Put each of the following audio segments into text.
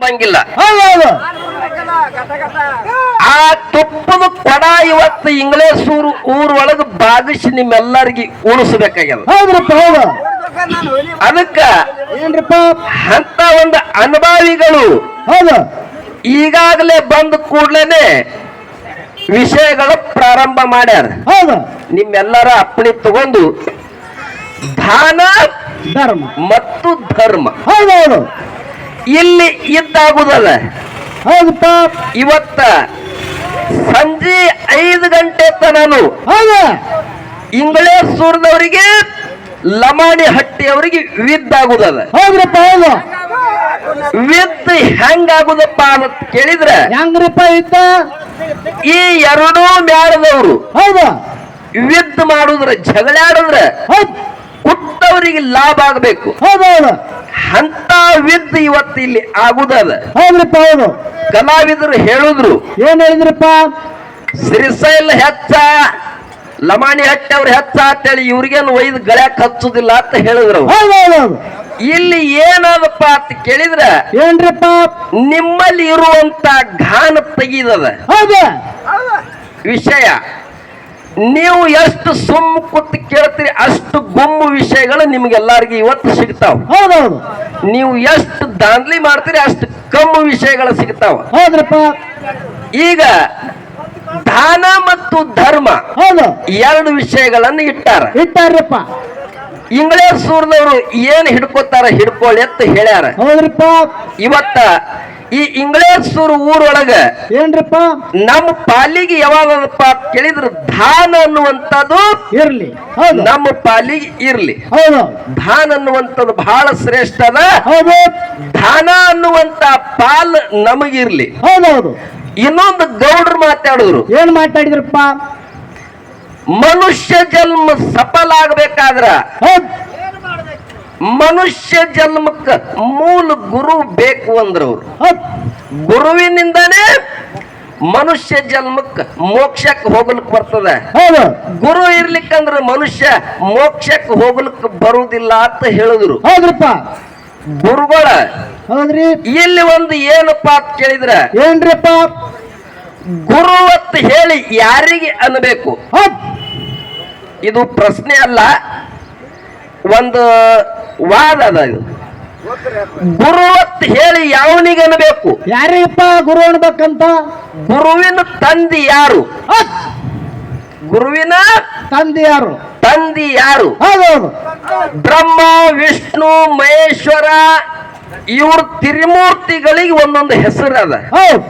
ತುಂಬಂಗಿಲ್ಲ. ಆ ತುಪ್ಪದ ಕೊಡ ಇವತ್ತು ಇಂಗ್ಲೇಷ್ ಊರು ಊರೊಳಗೆ ಬಾಗಿಸಿ ನಿಮ್ಮೆಲ್ಲರಿಗೆ ಉಳಿಸ್ಬೇಕಾಗ್ಯದ. ಅದಕ್ಕ ಅಂತ ಒಂದು ಅನುಭವಿಗಳು ಹೌದು. ಈಗಾಗಲೇ ಬಂದ ಕೂಡ್ಲೇನೆ ವಿಷಯಗಳು ಪ್ರಾರಂಭ ಮಾಡ್ಯಾರ. ಹೌದು. ನಿಮ್ಮೆಲ್ಲರ ಅಪ್ಪಣೆ ತಗೊಂಡು ದಾನ ಧರ್ಮ. ಮತ್ತು ಧರ್ಮ. ಹೌದೌದು. ಇಲ್ಲಿ ಇದ್ದಾಗುದಲ್ಲ. ಹೌದಪ್ಪ ಇವತ್ತ ಸಂಜೆ ಐದು ಗಂಟೆ ತನನು ಇಂಗ್ಲೇಶ್ ಇಂಗಳೇಶ್ವರದವರಿಗೆ ಲಮಾಣಿ ಹಟ್ಟಿ ಹಟ್ಟಿಯವರಿಗೆ ಆಗುದಲ್ಲ. ಹೌದ್ರಪ್ಪ ಹೌದು. ವಿದ್ ಹೆಂಗಾಗುದಪ್ಪ ಅಂತ ಕೇಳಿದ್ರೆ ಹೆಂಗ್ರಪ್ಪ ಇದ್ದ ಈ ಎರಡೂ ಮ್ಯಾಳದವರು ಹೌದು. ವಿದ್ ಮಾಡುದ್ರ ಜಗಳಾಡಿದ್ರೆ ಹೌದ್. ಕುಟ್ಟವರಿಗೆ ಲಾಭ ಆಗಬೇಕು. ಹೌದೌದು ಅಂತ ವಿದ್ ಇವತ್ತು ಇಲ್ಲಿ ಆಗುದದ ಹೌದ್ರಪ್ಪ ಹೌದು ಕಲಾವಿದರು ಹೇಳಿದ್ರು ಏನ್ ಹೇಳಿದ್ರಪ್ಪ? ಸಿರಿಸೈಲ್ ಹೆಚ್ಚ ಲಮಾಣಿ ಹಟ್ಟಿ ಅವ್ರ ಹೆಚ್ಚ ಅಂತೇಳಿ ಇವ್ರಿಗೇನು ಒಯ್ದು ಗಳ್ಯಾಕ್ ಹಚ್ಚುದಿಲ್ಲ ಅಂತ ಹೇಳಿದ್ರು ಇಲ್ಲಿ ಏನದಪ್ಪ ಅಂತ ಕೇಳಿದ್ರ ಏನ್ರಪ್ಪ? ನಿಮ್ಮಲ್ಲಿ ಇರುವಂತ ಘಾನ ತೆಗೀದದ ಹೌದಾ. ವಿಷಯ. ನೀವು ಎಷ್ಟು ಸುಮ್ಮ ಕೂತು ಕೇಳ್ತೀರಿ ಅಷ್ಟು ಗುಮ್ಮು ವಿಷಯಗಳು ನಿಮ್ಗೆಲ್ಲರಿಗೂ ಇವತ್ತು ಸಿಗ್ತಾವ. ಹೌದೌದು. ನೀವು ಎಷ್ಟು ದಾಂದ್ಲಿ ಮಾಡ್ತೀರಿ ಅಷ್ಟು ಕಮ್ಮು ವಿಷಯಗಳು ಸಿಗ್ತಾವ. ಹೌದ್ರಪ್ಪ. ಈಗ ದಾನ ಮತ್ತು ಧರ್ಮ ಹೌದು. ಎರಡು ವಿಷಯಗಳನ್ನು ಇಟ್ಟಾರ. ಇಟ್ಟಾರಪ್ಪ. ಇಂಗ್ಲೇಷ್ ಸೂರ್ದವರು ಏನ್ ಹಿಡ್ಕೋತಾರ ಹಿಡ್ಕೊಳ್ಳಿ ಅಂತ ಹೇಳ್ಯಾರ. ಹೌದ್ರಪ್ಪ. ಇವತ್ತ ಈ ಇಂಗ್ಲೇಸೂರ್ ಊರೊಳಗೆ ಏನ್ರಪ್ಪ? ನಮ್ಮ ಪಾಲಿಗೆ ಯಾವಾಗಪ್ಪ ಕೇಳಿದ್ರು ದಾನ ಅನ್ನುವಂಥದ್ದು? ಇರ್ಲಿ. ನಮ್ಮ ಪಾಲಿಗೆ ಇರ್ಲಿ. ಹೌದು. ದಾನ ಅನ್ನುವಂಥದ್ದು ಬಹಳ ಶ್ರೇಷ್ಠ ಅದ. ಹೌದು. ದಾನ ಅನ್ನುವಂತ ಪಾಲ್ ನಮಗಿರ್ಲಿ. ಹೌದೌದು. ಇನ್ನೊಂದು ಗೌಡ್ರು ಮಾತಾಡಿದ್ರು. ಏನ್ ಮಾತಾಡಿದ್ರಪ್ಪ? ಮನುಷ್ಯ ಜನ್ಮ ಸಫಲ ಆಗ್ಬೇಕಾದ್ರ ಹೌದ್. ಮನುಷ್ಯ ಜನ್ಮಕ್ಕೆ ಮೂಲ ಗುರು ಬೇಕು ಅಂದ್ರವ್ರು ಗುರುವಿನಿಂದನೇ ಮನುಷ್ಯ ಜನ್ಮಕ್ಕೆ ಮೋಕ್ಷಕ್ಕೆ ಹೋಗ್ಲಿಕ್ಕೆ ಬರ್ತದೆ. ಹೌದು. ಗುರು ಇರ್ಲಿಕ್ಕಂದ್ರೆ ಮನುಷ್ಯ ಮೋಕ್ಷಕ್ಕೆ ಹೋಗ್ಲಿಕ್ಕೆ ಬರುವುದಿಲ್ಲ ಅಂತ ಹೇಳಿದ್ರು. ಹೌದ್ರಪ್ಪ. ಗುರುಗಳ ಇಲ್ಲಿ ಒಂದು ಏನಪ್ಪ ಅಂತ ಕೇಳಿದ್ರ? ಏನ್ರಿಪ್ಪ? ಗುರು ಅಂತ ಹೇಳಿ ಯಾರಿಗೆ ಅನ್ಬೇಕು? ಇದು ಪ್ರಶ್ನೆ ಅಲ್ಲ. ಒಂದು ವಾದ ಅದ ಇದು ಗುರು ಹೇಳಿ ಯಾವನಿಗೆ ಅನ್ಬೇಕು ಯಾರಿಗಪ್ಪ ಗುರು ಅನ್ಬೇಕಂತ? ಗುರುವಿನ ತಂದಿ ಯಾರು? ಹೌದ್ ಗುರುವಿನ ತಂದೆ ಯಾರು? ತಂದಿ ಯಾರು? ಹೌದೌದು ಬ್ರಹ್ಮ ವಿಷ್ಣು ಮಹೇಶ್ವರ ಇವ್ರ ತಿರುಮೂರ್ತಿಗಳಿಗೆ ಒಂದೊಂದು ಹೆಸರು ಅದ. ಹೌದ್.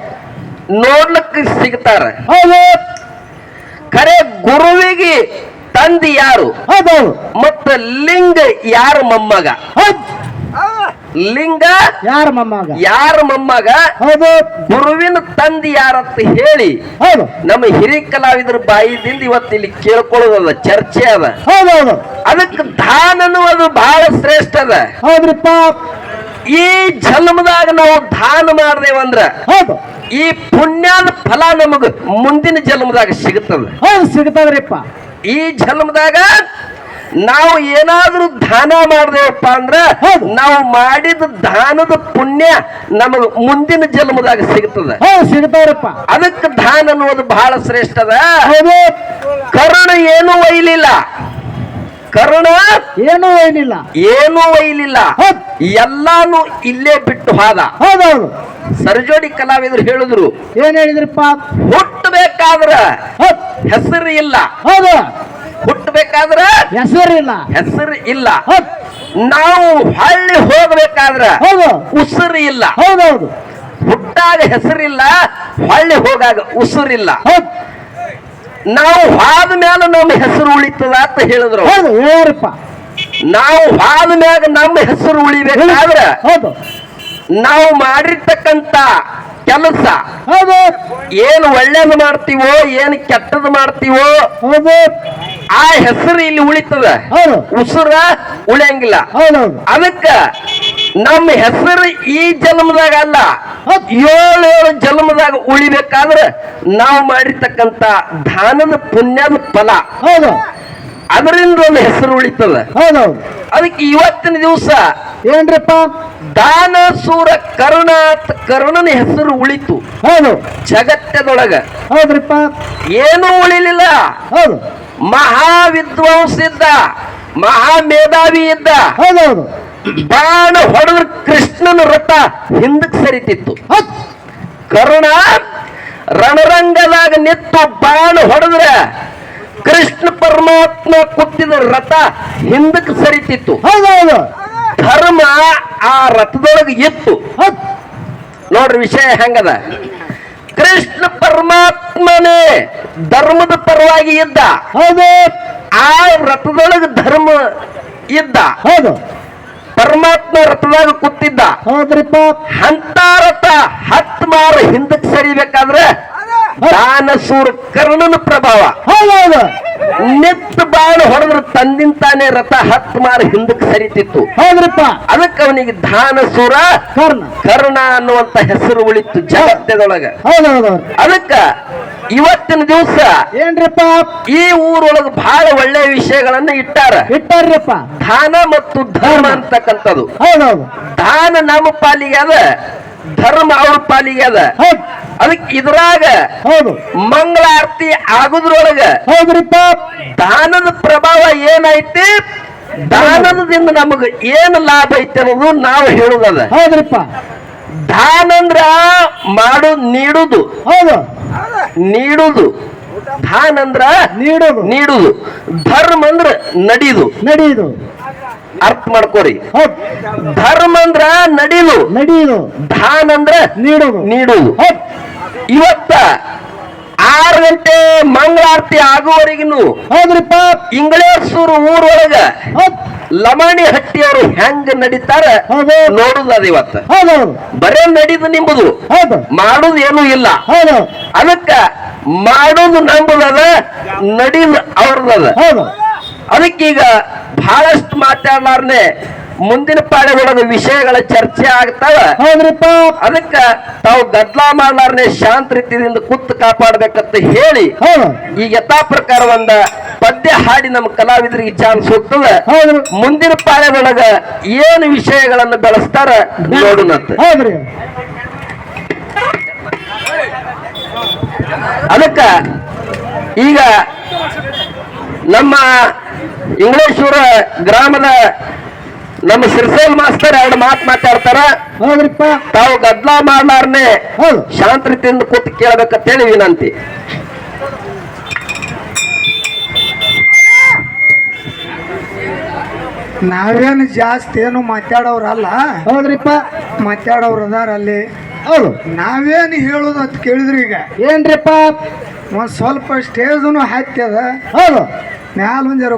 ನೋಡ್ಲಿಕ್ಕೆ ಸಿಗ್ತಾರೆ. ಹೌದು. ಖರೆ ಗುರುವಿಗೆ ತಂದೆ ಯಾರು? ಹೌದೌದು. ಮತ್ತ ಲಿಂಗ ಯಾರ ಮೊಮ್ಮಗ? ಹೌದ್. ಲಿಂಗ ಯಾರ ಮೊಮ್ಮಗ? ಯಾರ ಮೊಮ್ಮಗ? ಹೌದು. ಗುರುವಿನ ತಂದೆ ಯಾರಂತ ಹೇಳಿ ಹೌದು. ನಮ್ಮ ಹಿರಿಯ ಕಲಾವಿದರ ಬಾಯಿದಿಂದ ಇವತ್ತು ಇಲ್ಲಿ ಕೇಳ್ಕೊಳ್ಳೋದದ ಚರ್ಚೆ ಅದ. ಹೌದೌದು. ಅದಕ್ಕೆ ದಾನನು ಅನ್ನುವುದು ಬಹಳ ಶ್ರೇಷ್ಠ ಅದ. ಹೌದ್ರಿಪ್ಪ. ಈ ಜನ್ಮದಾಗ ನಾವು ದಾನ ಮಾಡ್ದೇವಂದ್ರ ಹೌದು. ಈ ಪುಣ್ಯದ ಫಲ ನಮಗ ಮುಂದಿನ ಜನ್ಮದಾಗ ಸಿಗುತ್ತದೆ. ಹೌದು ಸಿಗ್ತದ್ರಿಪ್ಪ ಈ ಜನ್ಮದಾಗ ನಾವು ಏನಾದ್ರೂ ದಾನ ಮಾಡ್ದೇವಪ್ಪ ಅಂದ್ರ ಹೌದು. ನಾವು ಮಾಡಿದ ದಾನದ ಪುಣ್ಯ ನಮಗ ಮುಂದಿನ ಜನ್ಮದಾಗ ಸಿಗುತ್ತದೆ. ಹೌದು ಸಿಗ್ತಾವ್ರಿಪ್ಪ ಅದಕ್ಕೆ ದಾನ ಅನ್ನೋದು ಬಹಳ ಶ್ರೇಷ್ಠದ. ಕರುಣ ಏನು ಒಯ್ಲಿಲ್ಲ. ಕರುಣ ಏನೂ ಏನಿಲ್ಲ. ಏನೂ ಒಯ್ಲಿಲ್ಲ. ಹೌದ್. ಎಲ್ಲಾನು ಇಲ್ಲೇ ಬಿಟ್ಟು ಹೋದ. ಹೌದೌದು. ಸರ್ಜೋಡಿ ಕಲಾವಿದರು ಹೇಳಿದ್ರು ಏನ್ ಹೇಳಿದ್ರಪ್ಪ? ಹುಟ್ಟಬೇಕಾದ್ರ ಹೌದ್. ಹೆಸರು ಇಲ್ಲ. ಹೌದು. ಹುಟ್ಟಬೇಕಾದ್ರ ಹೆಸರಿಲ್ಲ ಹೆಸರು ಇಲ್ಲ. ಹೌದ್. ನಾವು ಹಳ್ಳಿ ಹೋಗ್ಬೇಕಾದ್ರ ಹೌದು. ಉಸಿರು ಇಲ್ಲ. ಹೌದೌದು. ಹುಟ್ಟಾಗ ಹೆಸರಿಲ್ಲ ಹಳ್ಳಿ ಹೋಗಾಗ ಉಸಿರಿಲ್ಲ. ಹೌದ್. ನಾವು ಹಾದ ಮೇಲೆ ನಮ್ಮ ಹೆಸರು ಉಳಿತದ ಅಂತ ಹೇಳಿದ್ರು. ಹೌದು ನಾವು ಹಾದ ಮ್ಯಾಗ ನಮ್ಮ ಹೆಸರು ಉಳಿಬೇಕಾದ್ರ ಹೌದು. ನಾವು ಮಾಡಿರ್ತಕ್ಕಂತ ಕೆಲಸ ಹೌದು. ಏನು ಒಳ್ಳೇದು ಮಾಡ್ತೀವೋ ಏನು ಕೆಟ್ಟದ್ದು ಮಾಡ್ತೀವೋ ಹೌದು. ಆ ಹೆಸರು ಇಲ್ಲಿ ಉಳಿತದ. ಹೌದು. ಉಸಿರ ಉಳಿಯಂಗಿಲ್ಲ. ಹೌದೌದು ಅದಕ್ಕ ನಮ್ಮ ಹೆಸರು ಈ ಜನ್ಮದಾಗ ಅಲ್ಲ. ಹೌದ್. ಏಳು ಏಳು ಜನ್ಮದಾಗ ಉಳಿಬೇಕಾದ್ರೆ ನಾವು ಮಾಡಿರ್ತಕ್ಕಂತ ದಾನದ ಪುಣ್ಯದ ಫಲ. ಹೌದು. ಅದರಿಂದ ಒಂದು ಹೆಸರು ಉಳಿತದ. ಹೌದೌದು ಅದಕ್ಕೆ ಇವತ್ತಿನ ದಿವಸ ಏನ್ರಪ್ಪ? ದಾನಸೂರ ಸೂರ ಕರುಣ ಕರ್ಣನ ಹೆಸರು ಉಳಿತು. ಹೌದು. ಜಗತ್ತದೊಳಗ. ಹೌದ್ರಪ್ಪ? ಏನೂ ಉಳಿಲಿಲ್ಲ. ಹೌದು. ಮಹಾ ವಿದ್ವಾಂಸ ಇದ್ದ. ಮಹಾ ಮೇಧಾವಿ ಇದ್ದ. ಹೌದೌದು. ಬಾಣ ಹೊಡೆದ್ರ ಕೃಷ್ಣನ ರಥ ಹಿಂದಕ್ಕೆ ಸರಿತಿತ್ತು. ಕರುಣ ರಣರಂಗದಾಗ ನಿತ್ತು ಬಾಣ ಹೊಡೆದ್ರೆ ಕೃಷ್ಣ ಪರಮಾತ್ಮ ಕೊಟ್ಟಿದ ರಥ ಹಿಂದಕ್ಕೆ ಸರಿತಿತ್ತು. ಧರ್ಮ ಆ ರಥದೊಳಗೆ ಇತ್ತು. ನೋಡ್ರಿ ವಿಷಯ ಹೆಂಗದ? ಕೃಷ್ಣ ಪರಮಾತ್ಮನೇ ಧರ್ಮದ ಪರವಾಗಿ ಇದ್ದ. ಹೌದು. ಆ ರಥದೊಳಗೆ ಧರ್ಮ ಇದ್ದ. ಹೌದು. ಪರಮಾತ್ಮ ರಥದಾಗ ಕೂತಿದ್ದ. ಹೌದ್ರಿಪ್ಪ ಅಂತ ರಥ ಹತ್ತು ಮಾರು ಹಿಂದಕ್ಕೆ ಸರಿಬೇಕಾದ್ರೆ ದಾನಸೂರ ಕರ್ಣನ ಪ್ರಭಾವ. ಹೌದೌದು. ನಿತ್ ಬಾಣ ತಂದಿನ ತಂದಿಂತಾನೆ ರಥ ಹತ್ತು ಮಾರು ಹಿಂದಕ್ಕೆ ಸರಿತಿತ್ತು. ಹೌದ್ರಿಪ್ಪ ಅದಕ್ಕೆ ಅವನಿಗೆ ದಾನಸೂರ ಕರ್ಣ. ಕರ್ಣ ಅನ್ನುವಂತ ಹೆಸರು ಉಳಿತು ಜಗತ್ತದೊಳಗ. ಹೌದೌದು. ಅದಕ್ಕ ಇವತ್ತಿನ ದಿವಸ ಏನ್ರಿಪ್ಪ? ಈ ಊರೊಳಗ ಬಹಳ ಒಳ್ಳೆ ವಿಷಯಗಳನ್ನ ಇಟ್ಟಾರ. ಇಟ್ಟಾರ್ರಿಪ್ಪ. ದಾನ ಮತ್ತು ಧರ್ಮ ಅಂತಕ್ಕಂಥದ್ದು. ಹೌದೌದು. ದಾನ ನಮ್ಮ ಪಾಲಿಗೆ ಅದ ಧರ್ಮ ಅವ್ರ ಪಾಲಿಗೆ ಅದ. ಅದಕ್ಕೆ ಇದ್ರಾಗ ಹೌದು. ಮಂಗಳಾರತಿ ಆಗುದ್ರೊಳಗ ಹೌದ್ರಿಪ್ಪ. ದಾನದ ಪ್ರಭಾವ ಏನೈತಿ? ದಾನದಿಂದ ನಮಗ ಏನು ಲಾಭ ಐತಿ ಅನ್ನೋದು ನಾವು ಹೇಳುದದ. ಹೌದ್ರಿಪ್ಪ. ದಾನ ಅಂದ್ರ ಮಾಡು ನೀಡುದು. ಹೌದು. ನೀಡುದು. ದಾನ ಅಂದ್ರ ನೀಡುದು. ನೀಡುದು. ಧರ್ಮ ಅಂದ್ರ ನಡೀದು. ನಡೀದು. ಅರ್ಥ ಮಾಡ್ಕೋರಿ. ಧರ್ಮ ಅಂದ್ರ ನಡಿದು ನಡೀದು. ದಾನ ಅಂದ್ರ ನೀಡುದು. ನೀಡುದು. ಇವತ್ತ ಆರು ಗಂಟೆ ಮಂಗಳಾರತಿ ಆಗುವವರೆಗೂ ಹೌದ್ರಿಪ್ಪ. ಇಂಗ್ಲೇಶ್ವರ ಊರೊಳಗ ಹೌದ್ ಹಟ್ಟಿ ಅವರು ಹೆಂಗ್ ನಡೀತಾರ ನೋಡುದ ಇವತ್ತ. ಬರೇ ನಡೀದು ನಿಂಬುದು. ಹೌದು. ಮಾಡುದು ಏನೂ ಇಲ್ಲ. ಅದಕ್ಕ ಮಾಡುದು ನಂಬುದದ ನಡಿದು ಅವ್ರದದ ಅದಕ್ಕೀಗ ಬಹಳಷ್ಟು ಮಾತಾಡ್ಲಾರ್ನೆ ಮುಂದಿನ ಪಾಡೆಗೊಳಗ ವಿಷಯಗಳ ಚರ್ಚೆ ಆಗ್ತಾವ. ಅದಕ್ಕ ತಾವು ಗದ್ಲಾ ಮಾಡ್ಲಾರ್ನೆ ಶಾಂತ ರೀತಿಯಿಂದ ಕುತ್ತು ಕಾಪಾಡ್ಬೇಕಂತ ಹೇಳಿ ಈ ಈಗ ಯಥಾ ಪ್ರಕಾರ ಒಂದ ಪದ್ಯ ಹಾಡಿ ನಮ್ಮ ಕಲಾವಿದರಿಗೆ ಚಾನ್ಸ್ ಹೋಗ್ತದ. ಮುಂದಿನ ಪಾಳೆದೊಳಗ ಏನು ವಿಷಯಗಳನ್ನು ಬೆಳೆಸ್ತಾರ ನೋಡೋಣಂತ ಅದಕ್ಕ ಈಗ ನಮ್ಮ ಇಂಗ್ಲೇಶ್ವರ ಗ್ರಾಮದ ನಮ್ಮ ಸಿರ್ಸೋಲ್ ಮಾಸ್ತರ್ ಎರಡು ಮಾತು ಮಾತಾಡ್ತಾರ. ಹೌದ್ರಿಪ್ಪ. ತಾವು ಗದ್ಲಾ ಮಾಡ್ಲಾರ್ನೆ ಶಾಂತ ರೀತಿಯಿಂದ ಕೂತು ಕೇಳಬೇಕಂತೇಳಿ ವಿನಂತಿ. ನಾವೇನು ಜಾಸ್ತಿ ಏನು ಮಾತಾಡೋರಲ್ಲ? ಹೌದ್ರಿಪ್ಪ. ಮಾತಾಡೋರು ಅದಾರ ಅಲ್ಲಿ ಹೌದು. ನಾವೇನು ಹೇಳೋದು ಅಂತ ಕೇಳಿದ್ರಿ ಈಗ. ಏನ್ರಿಪ್ಪ? ಒಂದು ಸ್ವಲ್ಪ ಸ್ಟೇಜನು ಹಾಕ್ತದ ಹೌದು. ಮ್ಯಾಲ ಒಂದ್ ಜರ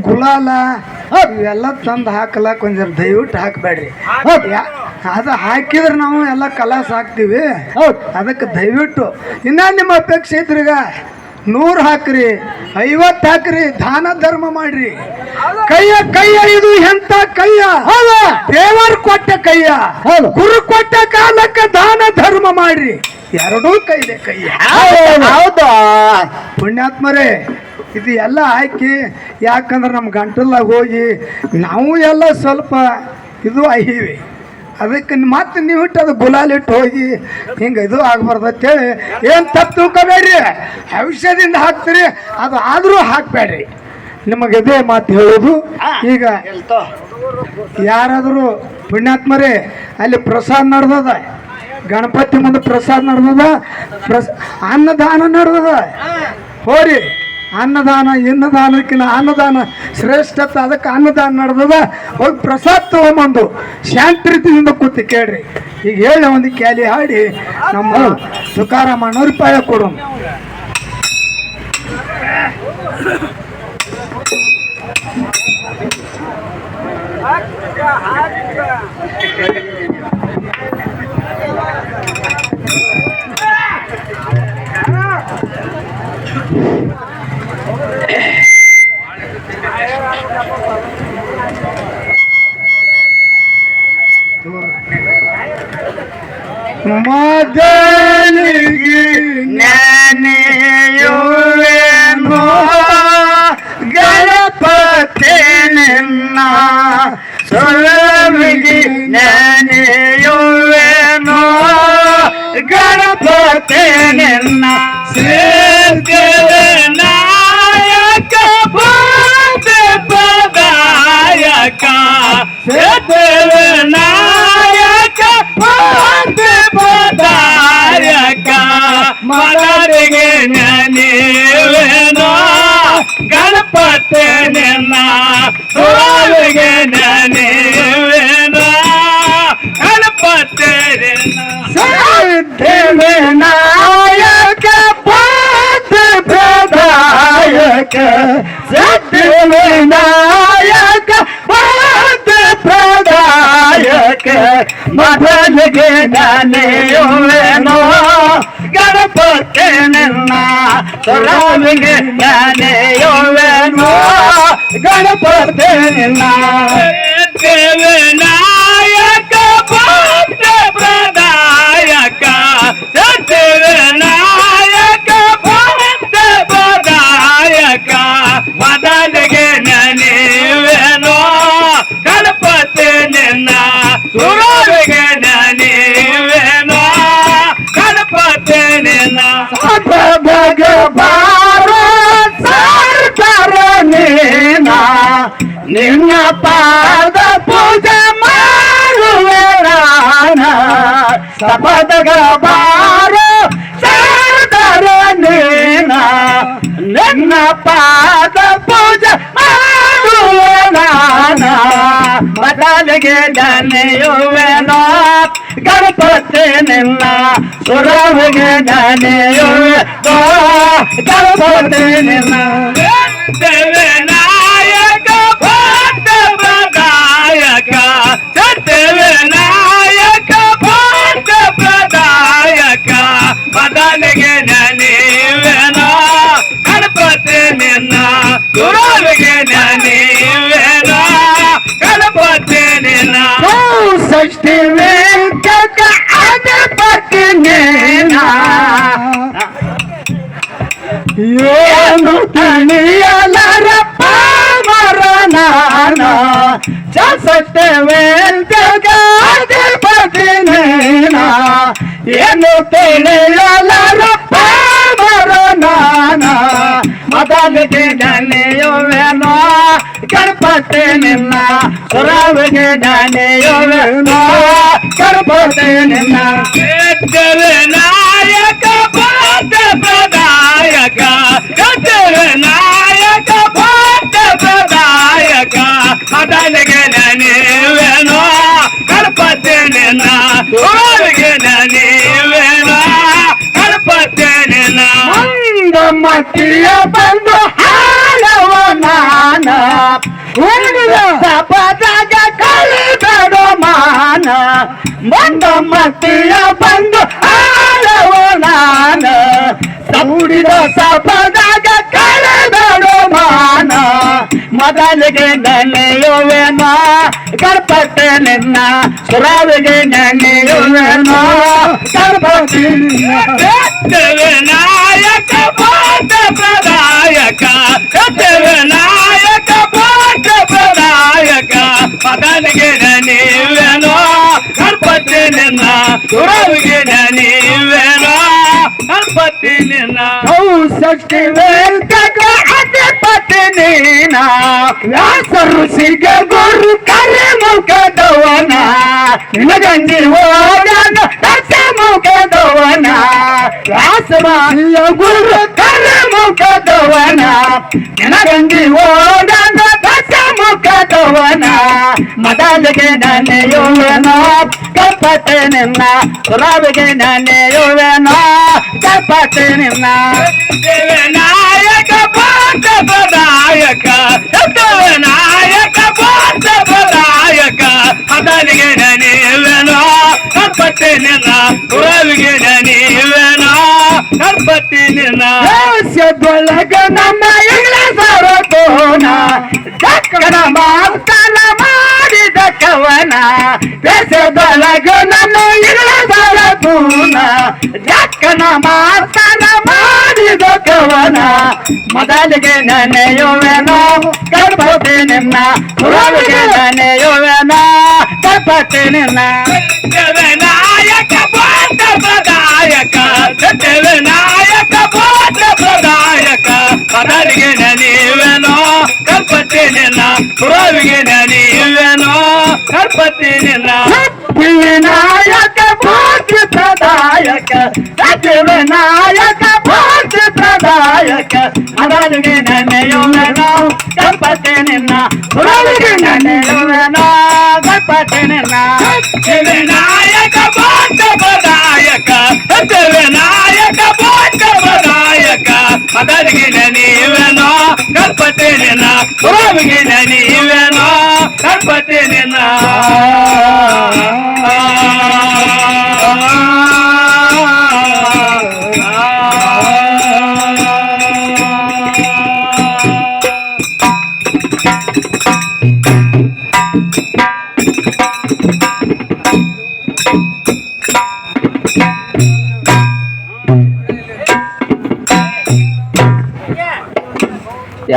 ಗುಲಾಲ ಇವೆಲ್ಲ ತಂದು ಹಾಕಲಕ್ ಒಂದ್ ಜರ ದಯವಿಟ್ಟು ಹಾಕಬೇಡ್ರಿ. ಅದು ಹಾಕಿದ್ರೆ ನಾವು ಎಲ್ಲ ಕಲಾಸ್ ಹಾಕ್ತೀವಿ ಹೌದು. ಅದಕ್ಕೆ ದಯವಿಟ್ಟು ಇನ್ನ ನಿಮ್ಮ ಅಪೇಕ್ಷೆ ಇದ್ರೀಗ ನೂರು ಹಾಕ್ರಿ ಐವತ್ತು ಹಾಕ್ರಿ ದಾನ ಧರ್ಮ ಮಾಡ್ರಿ. ಕೈಯ ಕೈಯ ಇದು ಎಂತ ಕೈಯ? ದೇವರು ಕೊಟ್ಟ ಕೈಯ. ಗುರು ಕೊಟ್ಟ ಕಾಲಕ್ಕೆ ದಾನ ಧರ್ಮ ಮಾಡ್ರಿ. ಎರಡೂ ಕೈದೆ ಕೈಯ. ಹೌದು. ಪುಣ್ಯಾತ್ಮರೇ ಇದು ಎಲ್ಲ ಹಾಕಿ ಯಾಕಂದ್ರೆ ನಮ್ಮ ಗಂಟಲಾಗ ಹೋಗಿ ನಾವು ಎಲ್ಲ ಸ್ವಲ್ಪ ಇದು ಆಹೀವಿ ಅದಕ್ಕೆ ಮತ್ತೆ ನೀವು ಇಟ್ಟು ಅದು ಗುಲಾಲ್ ಇಟ್ಟು ಹೋಗಿ ಹಿಂಗೆ ಇದು ಆಗ್ಬಾರ್ದು ಅಂತೇಳಿ. ಏನು ತಪ್ಪು ತಿಳ್ಕೊಬೇಡ್ರಿ. ಔಷಧದಿಂದ ಹಾಕ್ತೀರಿ ಅದು ಆದರೂ ಹಾಕಬೇಡ್ರಿ. ನಿಮಗೆ ಇದೇ ಮಾತು ಹೇಳೋದು. ಈಗ ಯಾರಾದರೂ ಪುಣ್ಯಾತ್ಮರೇ ಅಲ್ಲಿ ಪ್ರಸಾದ ನಡೆದದ? ಗಣಪತಿ ಮುಂದೆ ಪ್ರಸಾದ ನಡೆದದ? ಪ್ರಸ ಅನ್ನದಾನ ನಡೆದದ? ಹೋರಿ. ಅನ್ನದಾನ ಅನ್ನದಾನಕ್ಕಿಂತ ಅನ್ನದಾನ ಶ್ರೇಷ್ಠತ್ವ ಅದಕ್ಕೆ ಅನ್ನದಾನ ನಡೆದದ. ಹೋಗಿ ಪ್ರಸಾದ ತಗೊಂಬಂದು ಶಾಂತ ರೀತಿಯಿಂದ ಕೂತಿ ಕೇಳ್ರಿ. ಈಗ ಹೇಳಿ ಒಂದು ಕ್ಯಾಲಿ ಹಾಡಿ, ನಮ್ಮ ತುಕಾರಾಮ ರೂಪಾಯಿ ಕೊಡೋಣ ಮೊದಲಿಗೆ ನೆನೆಯುವೆನು. ಗಣಪತಿ ನಿನ್ನ ಸುಲವಿಗೆ ನೆನೆಯುವೆನು. ಗಣಪತಿ ನಿನ್ನ ಪ್ರದಾಯಕ ಸಿದ್ಧಿವಿ ನಾಯಕ ಪಾದ ಪ್ರದಾಯಕ ಮದಲಿಗೆ ನಾನೆಯುವೆನೋ ಗಣಪತಿ ನಿನ್ನ ಸುರಾವಿಗೆ ನಾನೆಯುವೆನೋ ಗಣಪತಿ ನಿನ್ನ ದೇವೆ ಸಪದಗ ಬಾರ ಸರ್ಕಾರ ನೀನ, ನಿನ್ನ ಪಾದ ಪೂಜೆ ಮಾಡುವೆ ನಾನ. ಬದಲಿಗೆ ದನೆಯುವೆನೋ, ಗಣಪತಿ ನಿನ್ನ ಸುರವಿಗೆ ದನೆಯುವೆನೋ. ಗಣಪತಿ ನಿನ್ನ. ದೇವೆ ಬದಲಿಗೆ ನೀವೇನ ಗಣಪತಿ ನಿನ್ನ ಗುರುವಿಗೆ ನೀವೇನ ಗಣಪತಿ ನಿನ್ನ ಸೃಷ್ಟಿ ವೆಂಕಟ ಅಧಿಪತಿ ನೀನ ಏನು ತಿಳಿಯಲರಪ್ಪ ಮರನಾನ ಚಸಟ್ಟೆ ವೆಂಕಟ ಏನು ತಿಳಿಯಲರಪ್ಪ ಮರನಾನ ಮೊದಲಿಗೆ ನೆನೆಯುವೆನೋ ಗಣಪತಿ ನಿನ್ನ ಸುರವಿಗೆ ನೆನೆಯುವೆನೋ ಗಣಪತಿ ನಿನ್ನ ಸತ್ಯವೆ ನಾಯಕ ಭಕ್ತ ಪ್ರದಾಯಕ ಸತ್ಯವೆ ನಾಯಕ ಭಕ್ತ ಪ್ರದಾಯಕ ಮೊದಲಿಗೆ ನನವೇನೋ ಗಣಪತಿ ನಿನ್ನ ನಿನ್ನ ಒಂದು ಮಟ್ಟಿಯ ಬಂದು ಹಾಡವ ನಾನ. ಸಪದಾಗ ಕಲಿದಡು ಮಾನ. ಒಂದು ಮಟ್ಟಿಯ ಬಂದು ಹಾಡವ ನಾನ. ಸೌಡಿದ ಸಪದಾಗ ಕಳೆದಡು ಮಾನ. ಮೊದಲಿಗೆ ನೆನೆಯುವೆನೋ? ಗಣಪತಿ ನಿನ್ನ ಸುರಾವಿಗೆ ನೆನೆಯುವೆನೋ? ಗಣಪತಿ ನಿನ್ನ ಸತ್ಯವೆ ನಾಯಕ ಭಕ್ತ ಪ್ರದಾಯಕ ಸತ್ಯವೆ ನಾಯಕ ಭಕ್ತ ಪ್ರದಾಯಕ ಮಗನಿಗೆ ನೀವೇನೋ ಗಣಪತಿ ನಿನ್ನ ಸುರಾವಿಗೆ ನೀವೇನೋ ಗಣಪತಿ ನಿನ್ನ ಷಷ್ಠಿ ವೆಂಕಟ ಅಧಿಪತಿ ನೀನ ವ್ಯಾಸ ಋಷಿಗ ಗುರು ಕರೆ ಮುಖದವನ ನಿನಗಂಜಿ ಹೋಗನ ದಶ ಮುಖದವನ ವ್ಯಾಸವಾಣಿಯ ಗುರು ಕರೆ ಮುಖದವನ ನಿನಗಂಜಿ ಹೋಗನ ದಶ ಮುಖದವನ ಮದಲಿಗೆ ನೆನೆಯುವೆನೋ ಗಣಪತಿ ನಿನ್ನ ಸುರವಿಗೆ ನೆನೆಯುವೆನೋ ಗಣಪತಿ ನಿನ್ನ ಸತ್ಯವೆ ನಾಯಕ ಭಕ್ತ ಪ್ರದಾಯಕ ಸತ್ಯವೆ ನಾಯಕ ಭಕ್ತ ಪ್ರದಾಯಕ ಮಗನಿಗೆ ನೀವೇನೋ ಗಣಪತಿ ನಿನ್ನ ಸುರವಿಗೆ ನೀವೇನೋ ಗಣಪತಿ ನಿನ್ನ ದೇಶದೊಳಗ ನಮ್ಮ ಇಲ್ಲ ಸರಕೋನ ಚಕ್ಕನ ಮಾತನ ಮಾಡಿದ ಕವನ. ದೇಶದೊಳಗ ನಮ್ಮ ಇಲ್ಲ ಸರಕೋನ ಚಕ್ಕನ ಮಾತನ ಲೋಕವನ ಮೊದಲಿಗೆ ನೆನೆಯುವೆನ ಗರ್ಭವತಿ ನಿನ್ನ ಮೊದಲಿಗೆ ನೆನೆಯುವೆನ ಗರ್ಭತಿ ನಿನ್ನ. ವಿನಾಯಕ ಪಾಠ ಪ್ರದಾಯಕ ವಿನಾಯಕ ಪಾಠ ಪ್ರದಾಯಕ ಮೊದಲಿಗೆ ನೆನೆಯುವೆನೋ ಗರ್ಭತಿ ನಿನ್ನ ಪುರವಿಗೆ ನೆನೆಯುವೆನೋ ಗರ್ಭತಿ ನಿನ್ನ. ಪ್ರದಾಯಕ ವಿನಾಯಕ ಅದರಿಗೆ ನೆನೆಯುವೆನೋ? ಗಣಪತಿ ನಿನ್ನ ಪುರಾವಿಗೆ ನೆನೆಯುವೆನೋ? ಗಣಪತಿ ನಿನ್ನ ವಿನಾಯಕ ಭಾಗ್ಯ ಪ್ರದಾಯಕ ವಿನಾಯಕ ಭಾಗ್ಯ ಪ್ರದಾಯಕ ಅದರಿಗೆ ನೆನೆಯುವೆನೋ? ಗಣಪತಿ ನಿನ್ನ ಪುರಾವಿಗೆ ನೀವೇನೋ ಗಣಪತಿ ನಿನ್ನ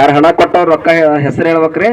ಯಾರು ಹಣ ಕೊಟ್ಟವ್ರು ರೊಕ್ಕ ಹೆಸರು ಹೇಳ್ಬೇಕ್ರಿ?